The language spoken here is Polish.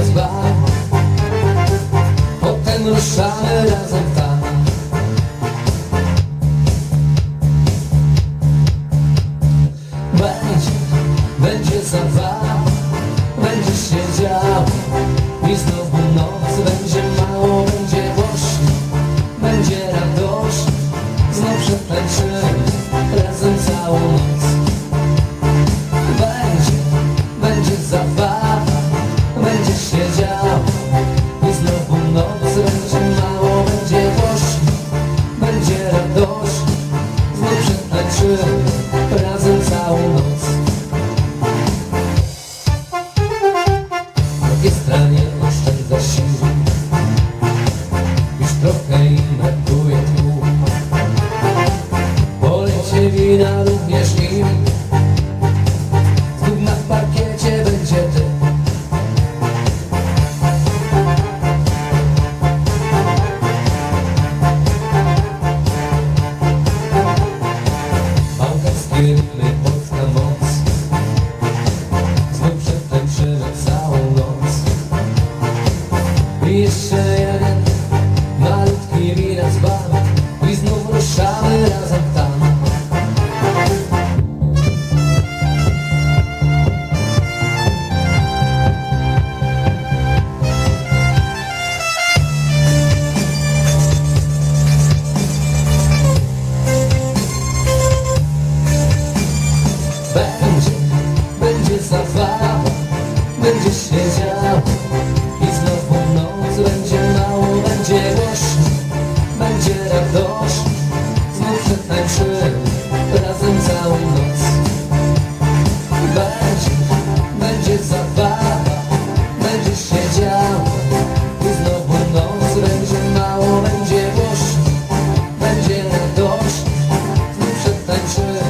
z bar Potem ruszamy razem tam. Będzie, będzie zabawa Będzie się działo. I znowu noc będzie mało Będzie głośno, będzie radość. Znów przetańczymy razem całą noc również im Znów na parkiecie będzie ty. Małgarskie rytmy, polska moc. Znów przetańczymy całą noc. I jeszcze jeden malutki widać bar I znów ruszamy razem będzie zabawa, będzie się działo I znowu noc będzie mało, będzie głośno, będzie radość. Znów przetańczymy razem całą noc. Będzie, będzie zabawa, będzie się działo I znowu noc będzie mało, będzie głośno, będzie radość. Znów przetańczymy